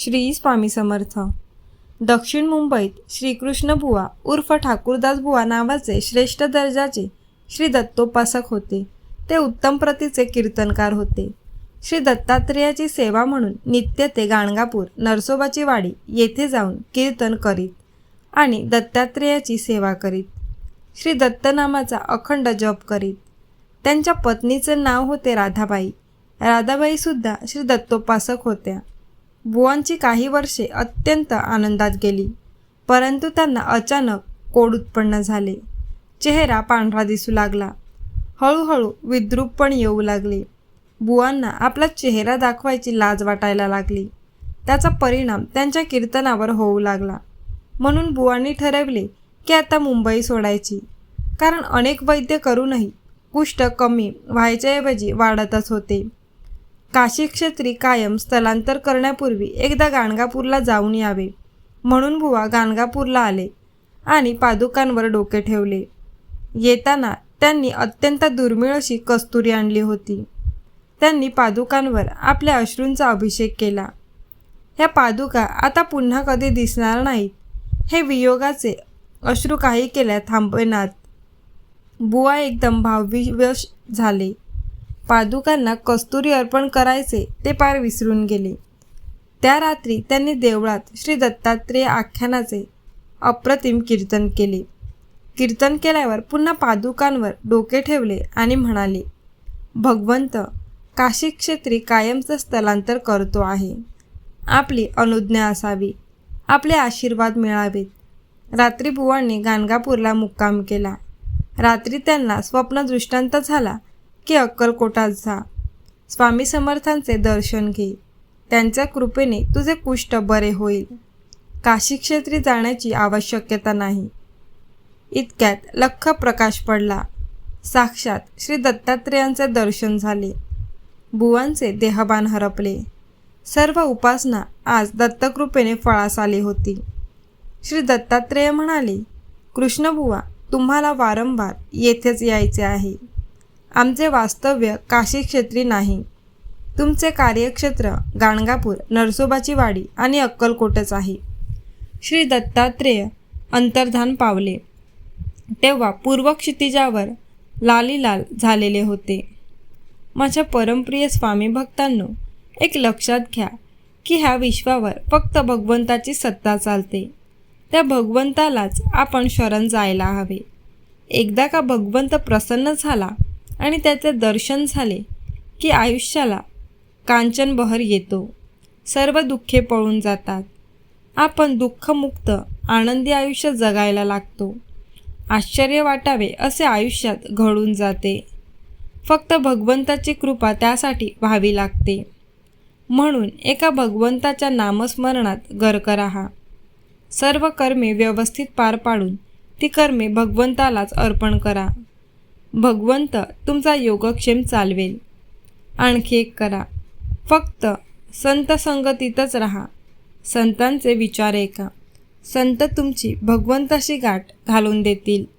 श्री स्वामी समर्थ. दक्षिण मुंबईत श्रीकृष्णबुवा उर्फ ठाकूरदासबुवा नावाचे श्रेष्ठ दर्जाचे श्री दत्तोपासक होते. ते उत्तम प्रतीचे कीर्तनकार होते. श्री दत्तात्रेयाची सेवा म्हणून नित्य ते गाणगापूर नरसोबाची वाडी येथे जाऊन कीर्तन करीत आणि दत्तात्रेयाची सेवा करीत. श्री दत्तनामाचा अखंड जप करीत. त्यांच्या पत्नीचं नाव होते राधाबाई. राधाबाईसुद्धा श्री दत्तोपासक होत्या. बुवांची काही वर्षे अत्यंत आनंदात गेली. परंतु त्यांना अचानक कोड उत्पन्न झाले. चेहरा पांढरा दिसू लागला. हळूहळू विद्रूप पण येऊ लागले. बुवांना आपला चेहरा दाखवायची लाज वाटायला लागली. त्याचा परिणाम त्यांच्या कीर्तनावर होऊ लागला. म्हणून बुवांनी ठरवले की आता मुंबई सोडायची. कारण अनेक वैद्य करूनही कुष्ठ कमी व्हायच्याऐवजी वाढतच होते. काशी क्षेत्री कायम स्थलांतर करण्यापूर्वी एकदा गाणगापूरला जाऊन यावे. म्हणून बुवा गाणगापूरला आले आणि पादुकांवर डोके ठेवले. येताना त्यांनी अत्यंत दुर्मिळ अशी कस्तुरी आणली होती. त्यांनी पादुकांवर आपल्या अश्रूंचा अभिषेक केला. ह्या पादुका आता पुन्हा कधी दिसणार नाहीत. हे वियोगाचे अश्रू काही केल्या थांबवेनात बुवा एकदम भावविवश झाले. पादुकांना कस्तुरी अर्पण करायचे ते पार विसरून गेले. त्या रात्री त्यांनी देवळात श्री दत्तात्रेय आख्यानाचे अप्रतिम कीर्तन केले. कीर्तन केल्यावर पुन्हा पादुकांवर डोके ठेवले आणि म्हणाले भगवंत काशी क्षेत्री कायमचं स्थलांतर करतो आहे. आपली अनुज्ञा असावी आपले आशीर्वाद मिळावेत. रात्री बुवांनी गाणगापूरला मुक्काम केला. रात्री त्यांना स्वप्नदृष्टांत झाला की अक्कलकोटात जा. स्वामी समर्थांचे दर्शन घे. त्यांच्या कृपेने तुझे कुष्ठ बरे होईल. काशी क्षेत्री जाण्याची आवश्यकता नाही. इतक्यात लख प्रकाश पडला. साक्षात श्री दत्तात्रेयांचे दर्शन झाले. बुवांचे देहबान हरपले. सर्व उपासना आज दत्तकृपेने फळास आली होती. श्री दत्तात्रेय म्हणाले कृष्णबुवा तुम्हाला वारंवार येथेच यायचे आहे. आमचे वास्तव्य काशी क्षेत्री नाही. तुमचे कार्यक्षेत्र गाणगापूर नरसोबाची वाडी आणि अक्कलकोटच आहे. श्री दत्तात्रेय अंतर्धान पावले. तेव्हा पूर्व क्षितिजावर लालीलाल झालेले होते. माझ्या परमप्रिय स्वामी भक्तांनो एक लक्षात घ्या की ह्या विश्वावर फक्त भगवंताची सत्ता चालते. त्या भगवंतालाच आपण शरण जायला हवे. एकदा का भगवंत प्रसन्न झाला आणि त्याचे दर्शन झाले की आयुष्याला कांचनबहर येतो. सर्व दुःखे पळून जातात. आपण दुःखमुक्त आनंदी आयुष्य जगायला लागतो. आश्चर्य वाटावे असे आयुष्यात घडून जाते. फक्त भगवंताची कृपा त्यासाठी व्हावी लागते. म्हणून एका भगवंताच्या नामस्मरणात गर्क राहा. सर्व कर्मे व्यवस्थित पार पाडून ती कर्मे भगवंतालाच अर्पण करा. भगवंत तुमचा योगक्षेम चालवेल. आणखी एक करा. फक्त संत संगतीतच राहा. संतांचे विचार ऐका. संत तुमची भगवंताशी गाठ घालून देतील.